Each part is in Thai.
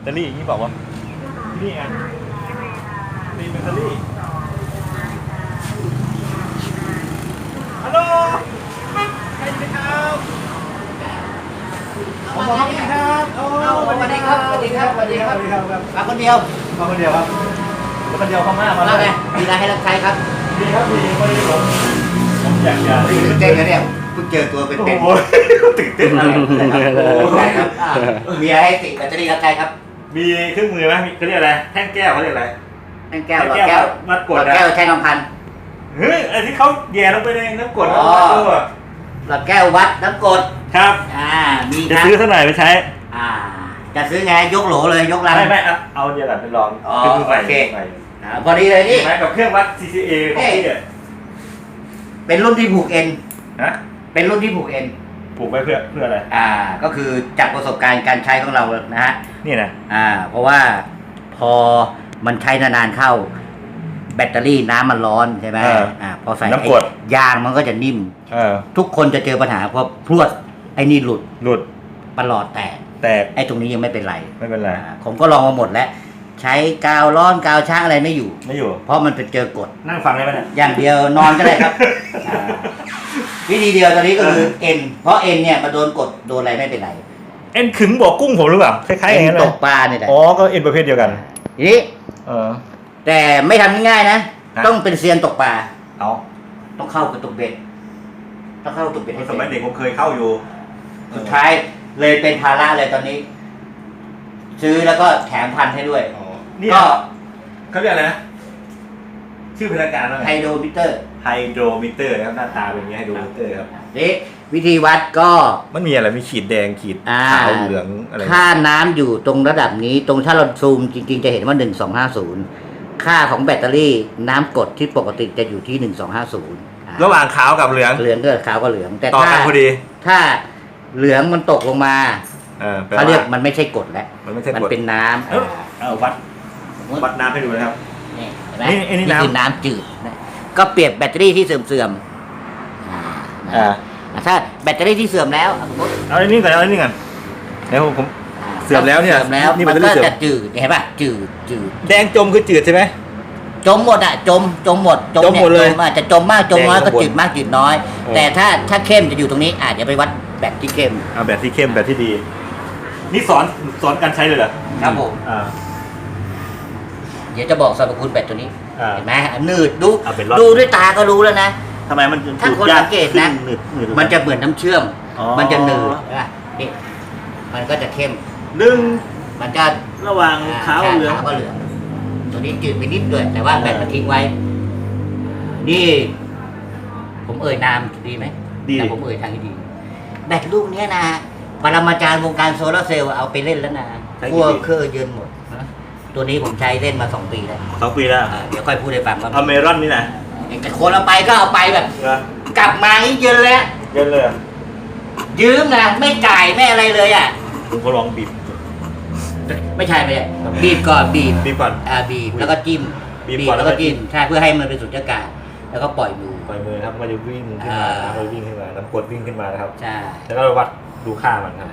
ตเตอรี่อย่างนี้บอกว่านี่ไงนี่แบตเตอรี่ฮัลโหลใครไหมครับผมบอกนี่ครับโอ้สวัสดีครับสวัสดีครับสวัสดีครับสวัสดีครับครับมาคนเดียวมาคนเดียวครับแล้วคนเดียวเข้ามามามาเลไงยมีอะไรให้รับใช้ครับดีครับดีพอดีผมผมอยากจะตื่นเต้นนะเนี่ยเพิ่งเจอตัวเป็นโอ้เป็นโหตื่นเต้นอะไรนะครับโอ้โหใช่ครับอ่ามีอะไรให้ติดแบตเตอรี่รับใช้ครับ มีเครื่องมือไหมมีเขาเรียกอะไร แท่งแก้วเขาเรียกอะไร แท่งแก้วหลอดแท่งแก้วมัดกหลดอดนะแก้วใช้น้ำพัน เฮ้ยไอ้ที่เขาแย่ลงไปในน้ำกรดอ๋อน้ำตัวหลอดแก้ววัดน้ำกรดครับอ่า มีจะทั้งซื้อเท่าไหร่ไปใช้อ่า จะซื้อไงยกโหลเลยยกลัง ไม่ไม่เอาเอาเดียวกันไปลองอ๋อเครื่องมือใหม่โอเคใหม่อ่าพอดีเลยนี่ใช่ไหมกับเครื่องวัด CCA ของพี่เนี่ยเป็นรุ่นที่ผูกเอ็นฮะเป็นรุ่นที่ผูกเอ็น ปลูกไว้เพื่อเพื่ออะไร อ่าก็คือจากประสบการณ์การใช้ของเรานะฮะนี่นะ อ่า เพราะว่าพอมันใช้นานๆเข้า แบตเตอรี่น้ำมันร้อนใช่ไหมอ่าพอใส่ไอ้ยางมันก็จะนิ่ม เออทุกคนจะเจอปัญหาเพราะพรวดไอ้นี่หลุดหลุดประหลอดแตกแตกไอ้ตรงนี้ยังไม่เป็นไรไม่เป็นไรอ่าผมก็ลองมาหมดแล้ว ใช้กาวร้อนกาวช้างอะไรไม่อยู่ ไม่อยู่ เพราะมันเป็นเจอกดนั่งฟังได้ไหมเนี่ยอย่างเดียวนอนก็ได้ครับอ่า วิธีเดียวตอนนี้ก็คือเอ็นเพราะเอ็นเนี่ยมาโดนกดโดนอะไรไม่เป็นไรเอ็นขึงบ่อกุ้งผมหรือเปล่าคล้ายๆอย่างเอ็นั้นนเลตยกปลาเนี่ยแหละอ๋อก็เอ็นประเภทเดียวกัน ทีนี้เออ แต่ไม่ทำง่ายๆนะฮะต้องเป็นเซียนตกปลาเอาต้องเข้ากับตกเบ็ดต้องเข้ากับตกเบ็ดให้สเป็นมัยเด็กผมเคยเข้าอยู่สุดท้ายเลยเป็นภาระเลยตอนนี้ ซื้อแล้วก็แถมพันให้ด้วย อ๋อนี่ก็เขาเรียกอะไรนะชื่อพนักงานว่าไฮไงโดรมิเตอร์ ไฮโดรมิเตอร์นะครับหน้าตาเป็นอย่างนี้ไฮโดรมิเตอร์ครับ นี่วิธีวัดก็มันมีอะไรมีขีดแดงขีดอ่าขาวเหลืองอะไรค่าน้ำอยู่ตรงระดับนี้ ตรงถ้าเราซูมจริง ๆ จะเห็นว่า 1250 ค่าของแบตเตอรี่น้ำกรดที่ปกติจะอยู่ที่ 1250ระหว่างขาวกับเหลืองเหลืองก็ขาวก็เหลือง แต่ต่อถ้ากันพอดีถ้าเหลืองมันตกลงมาเออแปลเขาว่าเรียกมันไม่ใช่กรดแล้ว มันไม่ใช่มันกรดเป็นน้ำเออเอาวัดวัดน้ำให้ดูนะครับ นี่เห็นไหมนี่ไอ้นี่น้ำ คือน้ำจืดนะ ก็เปรียบแบตเตอรี่ที่เสื่อมๆอ่าอ่าถ้าแบตเตอรี่ที่เสื่อมแล้วสมมติเอาอันนี้ก่อนเอาอันนี้ก่อนเดี๋ยวผมผมเสื่อมแล้วเนี่ยเสื่อมแล้วนี่มันแบตเตอรี่ก็เสื่อมจะจืดเห็นป่ะจืดจืดแดงจมคือจืดใช่ไหม จมหมดอะจมจมหมดจมหมดเลยนี่อาจจะจมมากจมน้อยแดงก็ข้างบนจืดมากจืดน้อยโอ้แต่ถ้าถ้าเข้มจะอยู่ตรงนี้อาจจะเดี๋ยวไปวัดแบตที่เข้ม เอาแบบที่เข้มแบบที่ดี นี่สอนสอนการใช้เลยเหรอครับผม อ่า เดี๋ยวจะบอกสรรพคุณแบตตัวนี้อ่า เห็นไหมหนืดดูเอาเป็นรอด ดูด้วยตาก็รู้แล้วนะ ทำไมมันถ้าคนดูยสังเกตนะขึ้หนืดหนืดมันจะเหมือนน้ำเชื่อม อ๋อมันจะหนืดนะนี่มันก็จะเข้มหนึ่งมันจะระหว่างขาวเหลือง ขาวก็เหลือง ตัวนี้จืดไปนิดด้วยแต่ว่าแบตมันทิ้งไว้ นี่ ผมเอ่ยนามดีไหมดี แต่ผมเอ่ยทางที่ดี แบตลูกเนี้ยนะปรมาจารย์วงการโซลาร์เซลล์เอาไปเล่นแล้วนะพวกเครื่องเยินหมดนะ ตัวนี้ผมใช้เล่นมาสองปีแล้วสองปีแล้วอ่าเดี๋ยวค่อยพูดให้ฟังว่าเอาเมรอนนี่นะแต่คนเอาไปก็เอาไปแบบนะกลับมานี่เยินแล้ว เย็นเลยอะยืมนะไม่จ่ายไม่อะไรเลยอะ ผมก็ลองบีบ ไม่ใช่ไม่ใช่บีบก่อนบีบบีบก่อน อ่าบีบแล้วก็จิ้มบีบก่อนแล้วก็แล้วก็จิ้จิ้มมใช่เพื่อให้มันเป็นสุญญากาศแล้วก็ปล่อยมือ ปล่อยมือครับมันจะวิ่งขึ้นมาอ่าน้ำมันวิ่งขึ้นมาน้ำกรดวิ่งขึ้นมานะครับ ใช่ แล้วก็วัดดูค่ามันครับ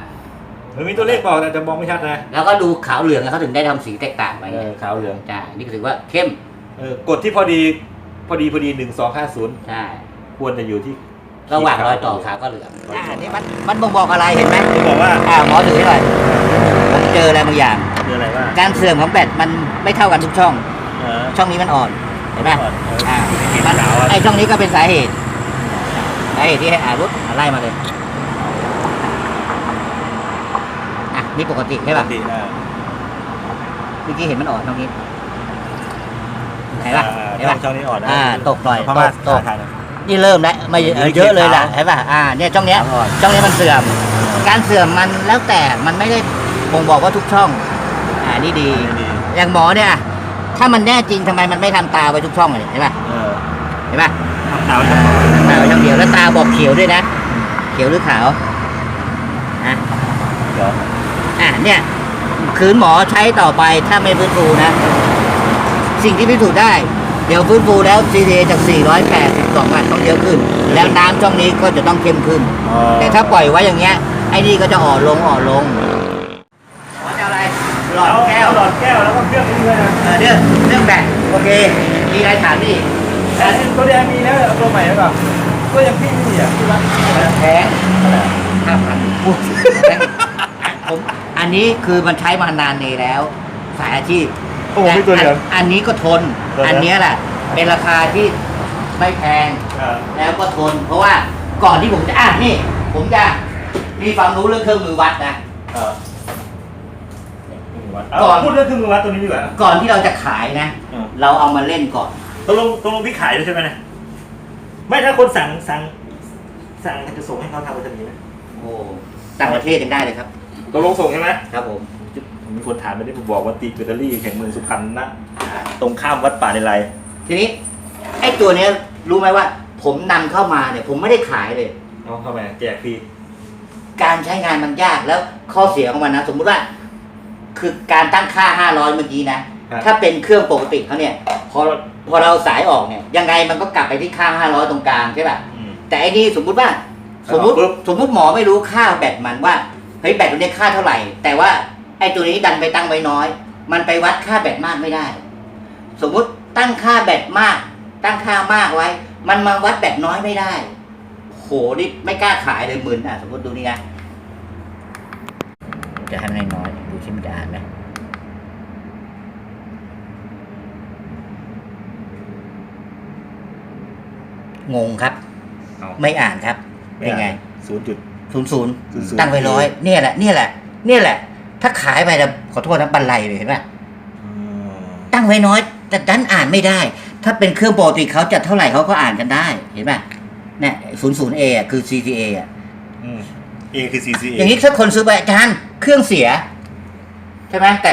มันมีตัวเลขบอกแต่จะมองไม่ชัดนะแล้วก็ดูขาวเหลืองเขาถึงได้ทำสีแตกต่างไปเออขาวเหลืองใช่นี่ก็ถือว่าเข้มเออกดที่พอดีพอดีพอดีหนึ่งสองห้าศูนย์ใช่ควรจะอยู่ที่ระหว่างรอยต่อขาวก็เหลืองอ่านี่มันมันบ่งบอกอะไรเห็นไหมจะบอกว่าอ่าหมอถือให้หน่อยผมเจออะไรบางอย่างคืออะไรว่าการเสื่อมของแบตมันไม่เท่ากันทุกช่อง เออช่องนี้มันอ่อนเห็นไหมอ่อนเอออ่าเห็นมันขาวอะไอช่องนี้ก็เป็นสาเหตุสาเหตุที่ให้อ่านปุ๊บอะไล่มาเลยอะ นี่ปกติใช่ปป่ะกตินะเมื่อกี้เห็นมันอ่อนตรงนี้เห็นป่ะอ่าเห็นป่ะช่องนี้อ่อนนะอ่าตกหน่อยพม่าตกตกถ่ายหน่อยนี่เริ่มแล้วไม่เออเยอะเลยล่ะขาวเห็นป่ะอ่าเนี่ยช่องเนี้ยอ่อน ช่องนี้มันเสื่อม การเสื่อมมันแล้วแต่มันไม่ได้บ่งบอกว่าทุกช่องอ่านี่ดีดีอย่างหมอเนี่ยถ้ามันแน่จริงทำไมมันไม่ทำตาไว้ทุกช่องเลยเห็นป่ะเออเห็นป่ะขาวช่องตาไว้ช่องเดียวแล้วตาบอกเขียวด้วยนะ เขียวหรือขาวอะเดี๋ยวอ่ะเนี่ยคืนหมอใช้ต่อไปถ้าไม่ฟื้นฟูนะ สิ่งที่พิสูจน์ได้ เดี๋ยวฟื้นฟูแล้ว CTA จาก 482วัตต์ต้องเยอะขึ้น แล้วน้ำช่องนี้ก็จะต้องเข้มขึ้นอ๋อแต่ถ้าปล่อยไว้อย่างเงี้ยไอ้นี่ก็จะอ่อนลงอ่อนลงหมอจะเอาอะไรเอหลอดแก้วหลอดแก้วแล้วก็เครื่องนี้ด้วยนะเออเรื่องเรื่องแบตโอเค มีอะไรถามนี่แต่อันนี้ตัวแดงมีแล้วเอาตัวใหม่หรือเปล่าก็ยังพี่มีอะพี่รักแพงห้าพันผม อันนี้คือมันใช้มานานนี้แล้ว สายอาชีพโอ้โหมีตัวเดียวอันอันนี้ก็ทน ตัวเดียว อันเนี้ยแหละเป็นราคาที่ไม่แพง อ่า แล้วก็ทน เพราะว่าก่อนที่ผมจะอะนี่ ผมจะมีความรู้เรื่องเครื่องมือวัดนะ อ่าวัดก่อนเอาพูดเรื่องเครื่องมือวัดตัวนี้ดีกว่า ก่อนที่เราจะขายนะอ่าเราเอามาเล่นก่อน ตกลงตกลงพี่ขายด้วยใช่ไหมเนี่ยไม่ถ้าคนสั่งสั่งสั่งจะส่งให้เขาทำจะมีไหมโอ้ต่างประเทศยังได้เลยครับ ตกลงส่งใช่ไหมครับผมผมมีคนถามไปที่ผมบอกว่าตีแบตเตอรี่แห่งเมืองสุพรรณนะ ตรงข้ามวัดป่าในไรทีนี้ไอ้ตัวเนี้ยรู้ไหมว่า ผมนำเข้ามาเนี่ย ผมไม่ได้ขายเลย เอาเข้ามาแจกฟรีการใช้งานมันยากแล้วข้อเสียของมันนะ สมมุติว่า คือการตั้งค่า 500 เมื่อกี้นะ ถ้าเป็นเครื่องปกติเขาเนี่ย พอพอเราสายออกเนี่ย ยังไงมันก็กลับไปที่ค่า 500 ตรงกลางใช่ป่ะ อืม แต่ไอ้นี่สมมุติว่า สมมุติเอาปุ๊บ สมมุติหมอไม่รู้ค่าแบตมันว่า เฮ้ยแบตตัวนี้ค่าเท่าไหร่ แต่ว่าไอ้ตัวนี้ดันไปตั้งไว้น้อย มันไปวัดค่าแบตมากไม่ได้ สมมุติตั้งค่าแบตมาก ตั้งค่ามากไว้ มันมาวัดแบตน้อยไม่ได้ โหนี่ไม่กล้าขายเลยหมื่นอะสมมติดูนี่นะจะให้มันน้อยๆดูที่มันจะอ่านไหมงงครับเอาไม่อ่านครับเป็นไงศูนย์จุด ศูนย์ศูนย์00ตั้งไว้ร้อยเนี่ยแหละเนี่ยแหละเนี่ยแหละ ถ้าขายไปนะขอโทษนะบันไลเลยเห็นไหมตั้งไว้น้อย แต่ดันอ่านไม่ได้ ถ้าเป็นเครื่องปกติเขาจะเท่าไหร่เขาก็อ่านกันได้ เห็นไหมเนี่ยศูนย์ศูนย์เอะคือ CTA อะเอคือ CCA อย่างนี้ถ้าคนซื้อไปอาจารย์เครื่องเสียใช่ไหมแต่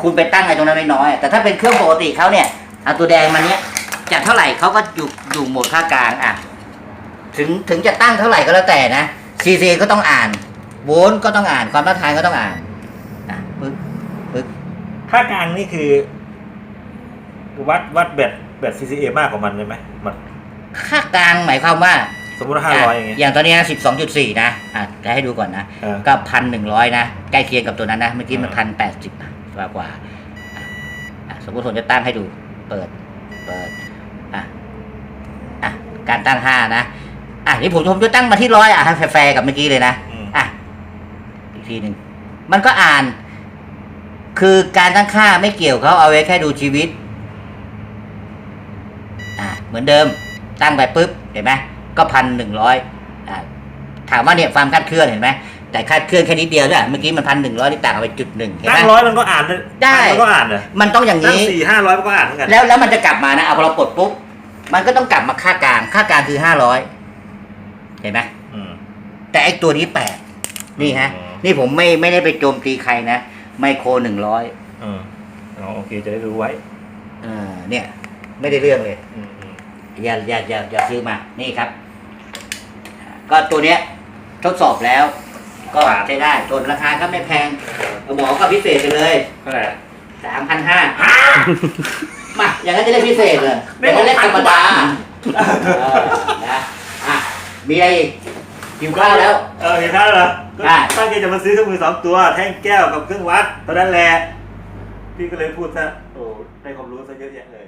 คุณไปตั้งไอ้ตรงนั้นน้อยๆแต่ถ้าเป็นเครื่องปกติเขาเนี่ยเอาตัวแดงมาเนี้ยจะเท่าไหร่เขาก็อยู่อยู่โหมดค่ากลางอะ ถึงถึงจะตั้งเท่าไหร่ก็แล้วแต่นะ CCA ก็ต้องอ่านโวลต์ก็ต้องอ่านความต้านทานก็ต้องอ่านอะปึ๊บปึ๊บค่ากลางนี่คือ วัดวัดแบตแบต CCA มากกว่ามันใช่ไหมมันค่ากลางหมายความว่าสมมติว่าห้าร้อยอย่างเงี้ย อย่างตอนนี้สิบสองจุดสี่นะอะจะให้ดูก่อนนะเออก็พันหนึ่งร้อยนะใกล้เคียงกับตัวนั้นนะเมื่อกี้มันพันแปดสิบกว่ากว่าอะอะสมมติผมจะตั้งให้ดู เปิด เปิดอะอะการตั้งห้านะ อะนี่ผมผมจะตั้งมาที่ร้อยอะให้แฟร์ๆกับเมื่อกี้เลยนะอืม อะอีกทีหนึ่งมันก็อ่าน คือการตั้งค่าไม่เกี่ยวเขาเอาไว้แค่ดูชีวิต อะเหมือนเดิม ตั้งไปปุ๊บเห็นไหมก็พันหนึ่งร้อยอะถามว่าเนี่ยความคาดเคลื่อนเห็นไหมแต่คาดเคลื่อนแค่นิดเดียวด้วยเมื่อกี้มันพันหนึ่งร้อยที่ต่างกันไปจุดหนึ่งเห็นไหตั้มงร้อยมันก็อ่านได้ มันก็อ่านเหรอมันต้องอย่างตั้งนี้ สี่ห้าร้อยมันก็อ่านเหมือนกันแล้วแล้วมันจะกลับมานะเอาพอเราปลดปุ๊บมันก็ต้องกลับมาค่ากลางค่ากลางคือห้าร้อย เห็นไหมอืมแต่ไอ้ตัวนี้แปลกนี่ฮะอ๋อนี่ผมไม่ไม่ได้ไปโจมตีใครนะ ไมโครหนึ่งร้อยเออเอาโอเคจะได้รู้ไว้เออเนี่ย ไม่ได้เรื่องเลย อืมอืมอย่าอย่าอย่าอย่าซื้อมา นี่ครับ ก็ตัวเนี้ย ทดสอบแล้ว ก็ใช้ได้ส่วนราคาก็ไม่แพงหมอก็พิเศษไปเลยเท่าไหร่สามพันห้ามาอย่างนั้นจะได้พิเศษเลยอย่างนั้นเล่นธรรมดาเออนะอะ มีอะไรอีกหิวข้าวแล้ว เออเห็นแล้วเหรอก็ได้ ตั้งใจจะมาซื้อเครื่องมือสองตัว แท่งแก้วกับเครื่องวัดเท่านั้นแหละ พี่ก็เลยพูดซะ โอ้ได้ความรู้ซะเยอะแยะเลย